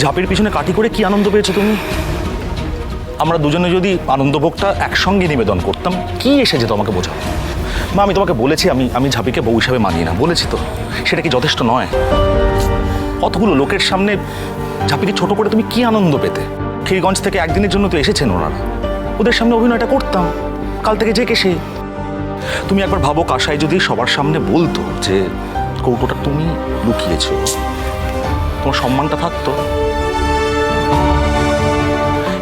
ঝাঁপির পিছনে কাটি করে কি আনন্দ পেয়েছ তুমি? আমরা দুজনে যদি আনন্দভোগটা একসঙ্গে নিবেদন করতাম, কি এসে যেত আমাকে বোঝাও? মা, আমি তোমাকে বলেছি, আমি আমি ঝাঁপিকে বউ হিসাবে মানি না, বলেছি তো। সেটা কি যথেষ্ট নয়? কতগুলো লোকের সামনে ঝাঁপিকে ছোট করে তুমি কি আনন্দ পেতে? ক্ষীরগঞ্জ থেকে একদিনের জন্য তো এসেছেন ওনারা। ওদের সামনে অভিনয়টা করতাম। কাল থেকে যে কে সেই তুমি একবার ভাবো কাসাই যদি সবার সামনে বলতো যে, কৌটোটা তুমি লুকিয়েছো। তোমার সম্মানটা থাকতো।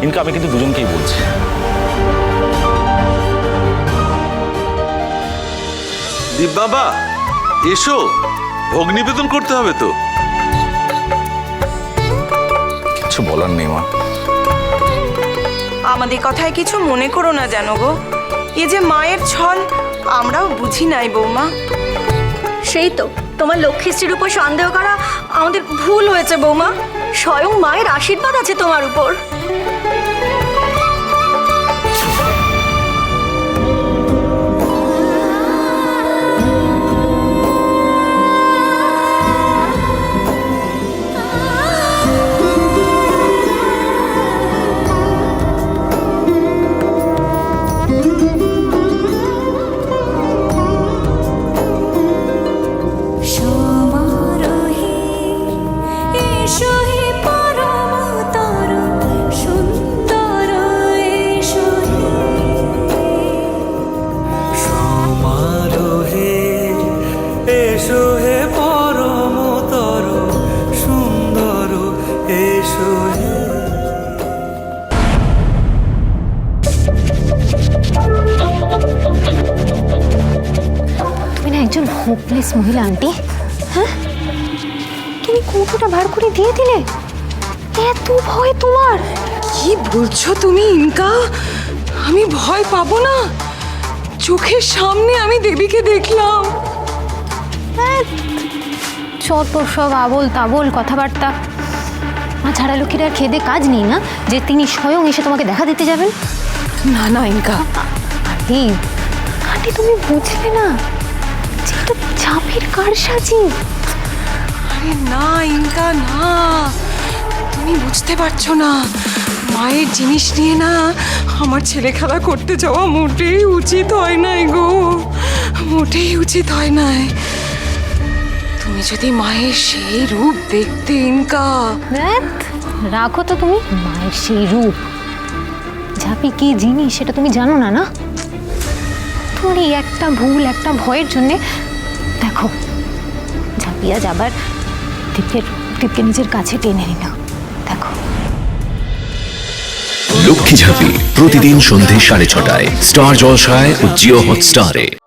ইনকা আমি কিন্তু দুজনকেই বলছি। দীপ বাবা এসো। ভোগ নিবেদন করতে হবে তো। কিছু বলার নেই মা। আমাদের কথায় কিছু মনে করো না জানো গো। এ যে মায়ের ছল আমরাও বুঝি নাই বৌমা। সেই তো। তোমার লক্ষ্মীশ্রীর উপর সন্দেহ করা আমাদের ভুল হয়েছে, বৌমা। স্বয়ং মায়ের আশীর্বাদ আছে তোমার উপর। হোপলেস মহিলা আন্টি। হ্যাঁ? তুমি কৌটোটা বার করে দিয়ে দিলে? এত ভয় তোমার। কি বলছো তুমি ইনকা? আমি ভয় পাবো না। চোখের সামনে আমি দেবীকে দেখলাম। যত সব আবল তাবল কথাবার্তা। মা ছাড়া লোকের খেদে কাজ নেই না? যে তিনি স্বয়ং এসে তোমাকে দেখা দিতে যাবেন? না না ইনকা। এই আন্টি তুমি বুঝলে না। যে এটা ঝাঁপির কারসাজি আরে না ইনকা না। তুমি বুঝতে পারছ না মায়ের জিনিস নিয়ে না আমার ছেলে খেলা করতে যাওয়া মোটেই উচিত হয় নাই গো। মোটেই উচিত হয় নাই। তুমি যদি মায়ের সেই রূপ দেখতে ইনকা। ধ্যাৎ, রাখো তো তুমি মায়ের সেই রূপ। ঝাঁপি কি জিনিস সেটা তুমি জানো না না? তোমার এই একটা ভুল, একটা ভয়ের জন্যে দেখো, ঝাঁপিয়া যাবার দীপের, দীপকে নিজের কাছে টেনে নিল দেখো। লক্ষ্মী ঝাঁপি প্রতিদিন সন্ধে সাড়ে ছটায়, স্টার জলসায় ও জিও হটস্টারে।